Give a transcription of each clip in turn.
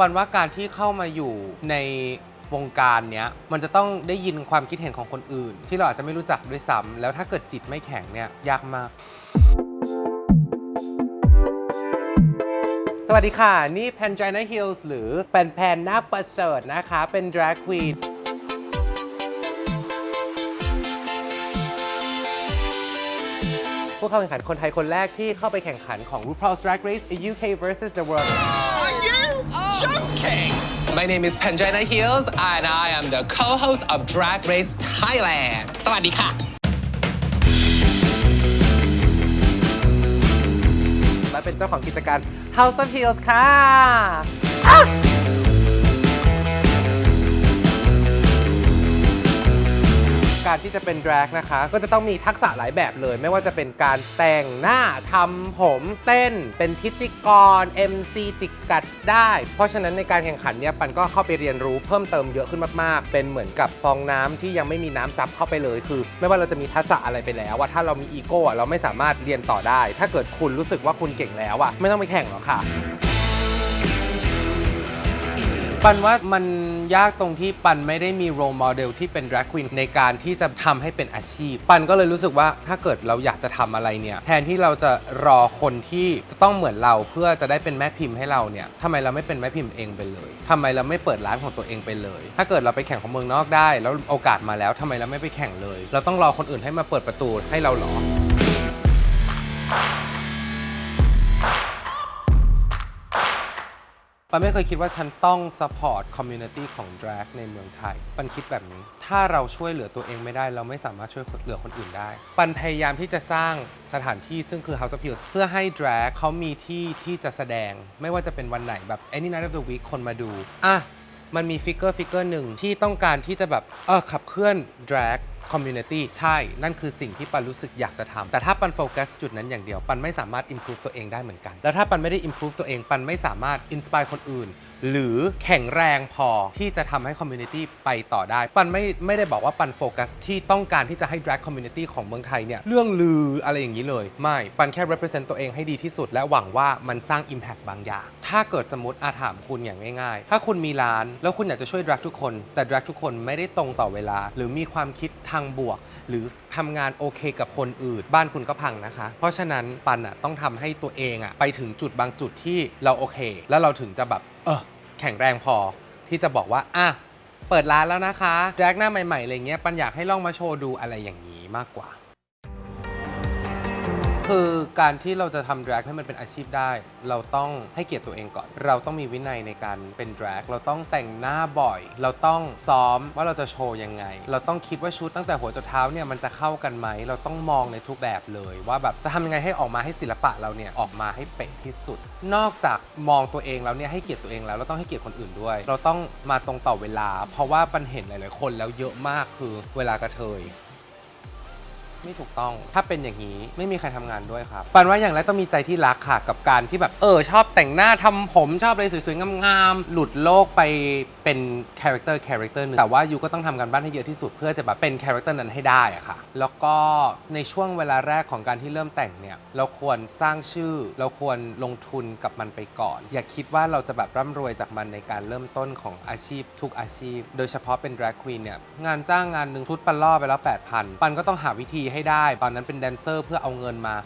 ปันว่าการที่เข้ามาอยู่ในวงการเนี้ยมันจะต้องได้ยินความคิดเห็นของคนอื่น ที่เราอาจจะไม่รู้จักด้วยซ้ำแล้วถ้าเกิดจิตไม่แข็งเนี่ยยากมาก สวัสดีค่ะ นี่ Pangina Hills หรือแปนแพนนาประเสริฐนะคะ เป็น drag queen ผู้เข้าแข่งขันคนไทยคนแรกที่เข้าไปแข่งขันของ RuPaul's Drag Race UK vs the World Are you joking? My name is Pangina Heels and I am the co-host of Drag Race Thailand สวัสดีค่ะ และเป็นเจ้าของกิจการ House of Heels ค่ะ การที่จะเป็น drag นะคะ ก็จะต้องมีทักษะหลายแบบเลย ไม่ว่าจะเป็นการแต่งหน้าทำผมเต้น เป็นพิธีกร MC จิกกัดได้ เพราะฉะนั้นในการแข่งขันเนี่ยปันก็เข้าไปเรียนรู้เพิ่มเติมเยอะขึ้นมากๆ เป็นเหมือนกับฟองน้ำที่ยังไม่มีน้ำซับเข้าไปเลย คือ ไม่ว่าเราจะมีทักษะอะไรไปแล้วว่าถ้าเรามีอีโก้อะเราไม่สามารถเรียนต่อได้ ถ้าเกิดคุณรู้สึกว่าคุณเก่งแล้วอะไม่ต้องไปแข่งหรอกค่ะ ปันว่ามันยากตรงที่ปันไม่ได้มีโร l โมเดลที่เป็น drag queen ในการที่จะทำให้เป็นอาชีพ ปันก็เลยรู้สึกว่าถ้าเกิดเราอยากจะทำอะไรเนี่ย แทนที่เราจะรอคนที่จะต้องเหมือนเราเพื่อจะได้เป็นแม่พิมพ์ให้เราเนี่ยทำไมเราไม่เป็นแม่พิมพ์เองไปเลยทำไมเราไม่เปิดร้านของตัวเองไปเลย ถ้าเกิดเราไปแข่งของเมืองนอกได้ แล้วโอกาสมาแล้วทำไมเราไม่ไปแข่งเลย เราต้องรอคนอื่นให้มาเปิดประตูให้เราเหรอ ปันไม่เคยคิดว่าฉันต้องสปอร์ตคอมมูนิตี้ของ drag ในเมืองไทย ปันคิดแบบนี้ ถ้าเราช่วยเหลือตัวเองไม่ได้ เราไม่สามารถช่วยเหลือคนอื่นได้ ปันพยายามที่จะสร้างสถานที่ซึ่งคือ House of Heels เพื่อให้ drag เขามีที่ที่จะแสดง ไม่ว่าจะเป็นวันไหนแบบ any night of the week คนมาดู อะ มันมีฟิกเกอร์ฟิกเกอร์หนึ่งที่ต้องการที่จะแบบเออขับเคลื่อน drag community ใช่ นั่นคือสิ่งที่ปันรู้สึกอยากจะทำแต่ถ้าปันโฟกัสจุดนั้นอย่างเดียว ปันไม่สามารถ improve ตัวเองได้เหมือนกัน แล้วถ้าปันไม่ได้ improve ตัวเอง ปันไม่สามารถ inspire คนอื่น หรือแข็งแรงพอที่จะทำให้ community ไปต่อได้ ปันไม่ไม่ได้บอกว่าปันโฟกัสที่ต้องการที่จะให้ drag community ของเมืองไทยเนี่ยเรื่องลืออะไรอย่างนี้เลย ไม่ ปันแค่ represent ตัวเองให้ดีที่สุด และหวังว่ามันสร้าง impact บางอย่าง ถ้าเกิดสมมติอาถามคุณอย่างง่ายๆ ถ้าคุณมีร้าน แล้วคุณอยากจะช่วย drag ทุกคน แต่ drag ทุกคนไม่ได้ตรงต่อเวลา หรือมีความคิดทางบวก หรือทำงานโอเคกับคนอื่น บ้านคุณก็พังนะคะ เพราะฉะนั้นปันอะต้องทำให้ตัวเองอะไปถึงจุดบางจุดที่เราโอเค แล้วเราถึงจะแบบ เออแข็งแรงพอที่จะบอกว่าอะเปิดร้านแล้วนะคะแดกหน้าใหม่ๆอะไรเงี้ยปันอยากให้ลองมาโชว์ดูอะไรอย่างนี้มากกว่า คือการที่เราจะทำ drag ให้มันเป็นอาชีพได้ เราต้องให้เกียรติตัวเองก่อน เราต้องมีวินัยในการเป็น drag เราต้องแต่งหน้าบ่อย เราต้องซ้อมว่าเราจะโชว์ยังไง เราต้องคิดว่าชุดตั้งแต่หัวจนเท้าเนี่ยมันจะเข้ากันไหม เราต้องมองในทุกแบบเลย ว่าแบบจะทำยังไงให้ออกมาให้ศิลปะเราเนี่ยออกมาให้เป๊ะที่สุด นอกจากมองตัวเองแล้วเนี่ยให้เกียรติตัวเองแล้วเราต้องให้เกียรติคนอื่นด้วย เราต้องมาตรงต่อเวลา เพราะว่าปันเห็นหลาย ๆ คนแล้วเยอะมากคือเวลากระเทย ไม่ถูกต้อง ถ้าเป็นอย่างนี้ไม่มีใครทำงานด้วยครับปันว่าอย่างแรกต้องมีใจที่รักค่ะกับการที่แบบเออชอบแต่งหน้าทำผมชอบอะไรสวยๆงามๆหลุดโลกไปเป็นคาแรคเตอร์คาแรคเตอร์นึงแต่ว่ายูก็ต้องทำกันบ้านให้เยอะที่สุดเพื่อจะแบบเป็นคาแรคเตอร์นั้นให้ได้อะค่ะ แล้วก็ในช่วงเวลาแรกของการที่เริ่มแต่งเนี่ยเราควรสร้างชื่อ เราควรลงทุนกับมันไปก่อน อย่าคิดว่าเราจะแบบร่ำรวยจากมันในการเริ่มต้นของอาชีพทุกอาชีพ โดยเฉพาะเป็น drag queen เนี่ยงานจ้างงานหนึ่งชุดปันล่อไปแล้ว8,000ปันก็ต้องหาวิธีให้ได้ ตอนนั้นเป็นแดนเซอร์เพื่อเอาเงินมา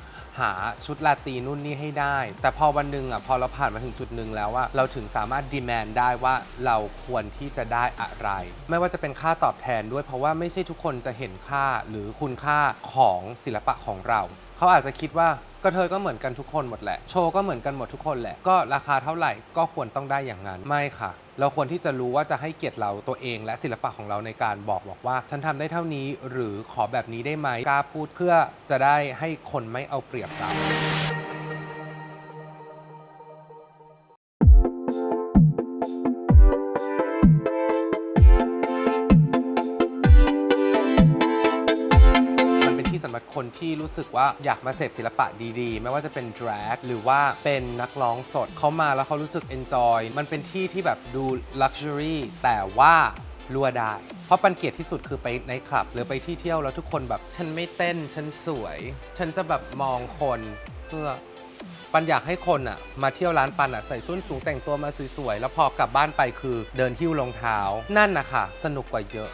หาชุดลาตีนู่นนี่ให้ได้ แต่พอวันหนึ่งอะพอเราผ่านมาถึงจุดหนึ่งแล้วว่าเราถึงสามารถดีแมนได้ว่าเราควรที่จะได้อะไร ไม่ว่าจะเป็นค่าตอบแทนด้วย เพราะว่าไม่ใช่ทุกคนจะเห็นค่าหรือคุณค่าของศิลปะของเรา เขาอาจจะคิดว่ากระเทยก็เหมือนกันทุกคนหมดแหละ โชว์ก็เหมือนกันหมดทุกคนแหละ ก็ราคาเท่าไหร่ก็ควรต้องได้อย่างนั้น ไม่ค่ะ เราควรที่จะรู้ว่าจะให้เกียรติเราตัวเอง และศิลปะของเราในการบอกบอกว่า ฉันทำได้เท่านี้หรือขอแบบนี้ได้ไหมกล้าพูดเพื่อจะได้ให้คนไม่เอาเปรียบเรา สำหรับคนที่รู้สึกว่าอยากมาเสพศิลปะดีๆ ไม่ว่าจะเป็น drag หรือว่าเป็นนักร้องสดเขามาแล้วเขารู้สึก enjoy มันเป็นที่ที่แบบดู luxury แต่ว่ารัวได้ เพราะปันเกลียดที่สุดคือไปในคลับ หรือไปที่เที่ยวแล้วทุกคนแบบ ฉันไม่เต้น ฉันสวย ฉันจะแบบมองคนเพื่อปันอยากให้คนอะมาเที่ยวร้านปันอะใส่ส้นสูงแต่งตัวมาสวยๆ แล้วพอกลับบ้านไปคือเดินหิ้วรองเท้า นั่นนะคะสนุกกว่าเยอะ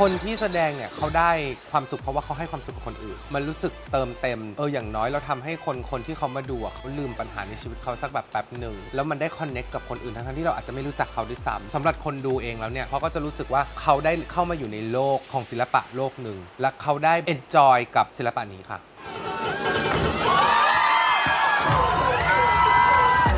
คนที่แสดงเนี่ยเขาได้ความสุขเพราะว่าเขาให้ความสุขกับคนอื่น มันรู้สึกเติมเต็มเอออย่างน้อยเราทำให้คนคนที่เขามาดูอะเขาลืมปัญหาในชีวิตเขาสักแบบแป๊บหนึ่งแล้วมันได้คอนเน็กกับคนอื่นทั้งที่เราอาจจะไม่รู้จักเขาด้วยซ้ำสำหรับคนดูเองแล้วเนี่ยเขาก็จะรู้สึกว่าเขาได้เข้ามาอยู่ในโลกของศิลปะโลกหนึ่งและเขาได้เอนจอยกับศิลปะนี้ค่ะ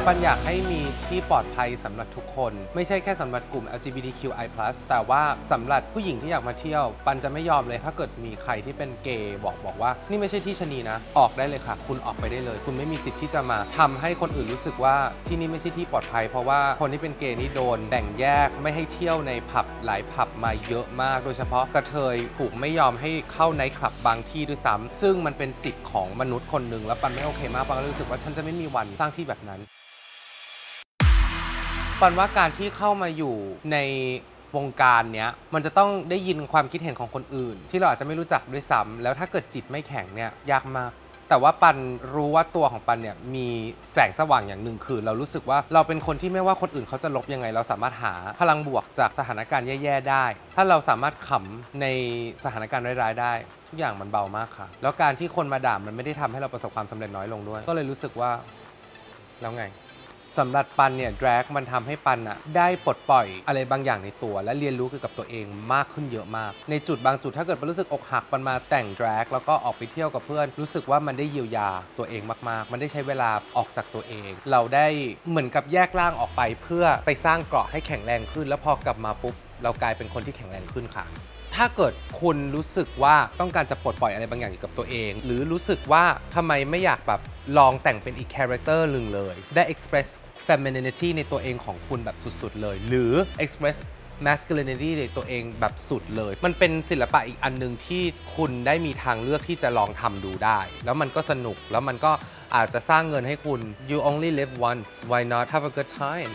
ปันอยากให้มีที่ปลอดภัยสำหรับทุกคน ไม่ใช่แค่สำหรับกลุ่ม LGBTQI+ แต่ว่าสำหรับผู้หญิงที่อยากมาเที่ยว ปันจะไม่ยอมเลยถ้าเกิดมีใครที่เป็นเกย์บอกบอกว่า นี่ไม่ใช่ที่ชนีนะ ออกได้เลยค่ะ คุณออกไปได้เลย คุณไม่มีสิทธิ์ที่จะมาทำให้คนอื่นรู้สึกว่าที่นี่ไม่ใช่ที่ปลอดภัย เพราะว่าคนที่เป็นเกย์นี่โดนแบ่งแยกไม่ให้เที่ยวในผับหลายผับมาเยอะมาก โดยเฉพาะกระเทยถูกไม่ยอมให้เข้าในท์คลับบางที่ด้วยซ้ำซึ่งมันเป็นสิทธิ์ของมนุษย์คนหนึ่งแล้วปันไม่โอเคมากปันก็รู้สึกว่าฉันจะไม่มีวันสร้างที่แบบนั้น ปันว่าการที่เข้ามาอยู่ในวงการเนี้ยมันจะต้องได้ยินความคิดเห็นของคนอื่น ที่เราอาจจะไม่รู้จักด้วยซ้ำแล้วถ้าเกิดจิตไม่แข็งเนี่ยยากมากแต่ว่าปันรู้ว่าตัวของปันเนี่ยมีแสงสว่างอย่างหนึ่งคือ เรารู้สึกว่าเราเป็นคนที่ไม่ว่าคนอื่นเขาจะลบยังไง เราสามารถหาพลังบวกจากสถานการณ์แย่ๆได้ ถ้าเราสามารถขำในสถานการณ์ร้ายๆได้ ทุกอย่างมันเบามากค่ะ แล้วการที่คนมาด่ามันไม่ได้ทำให้เราประสบความสำเร็จน้อยลงด้วย ก็เลยรู้สึกว่าแล้วไง สำหรับปันเนี่ย drag มันทำให้ปันอะได้ปลดปล่อยอะไรบางอย่างในตัว และเรียนรู้เกี่ยวกับตัวเองมากขึ้นเยอะมาก ในจุดบางจุดถ้าเกิดปันรู้สึกอกหักปันมาแต่ง drag แล้วก็ออกไปเที่ยวกับเพื่อน รู้สึกว่ามันได้เยียวยาตัวเองมากๆ มันได้ใช้เวลาออกจากตัวเอง เราได้เหมือนกับแยกร่างออกไป เพื่อไปสร้างเกราะให้แข็งแรงขึ้น แล้วพอกลับมาปุ๊บเรากลายเป็นคนที่แข็งแรงขึ้นค่ะ ถ้าเกิดคุณรู้สึกว่าต้องการจะปลดปล่อยอะไรบางอย่างเกี่ยวกับตัวเอง หรือรู้สึกว่าทำไมไม่อยากแบบลองแต่งเป็นอีกคาแรคเตอร์หนึ่งเลย ได้ express femininity ในตัวเองของคุณแบบสุดๆเลย หรือ express masculinity ในตัวเองแบบสุดเลย มันเป็นศิลปะอีกอันหนึ่งที่คุณได้มีทางเลือกที่จะลองทำดูได้ แล้วมันก็สนุกแล้วมันก็อาจจะสร้างเงินให้คุณ you only live once why not have a good time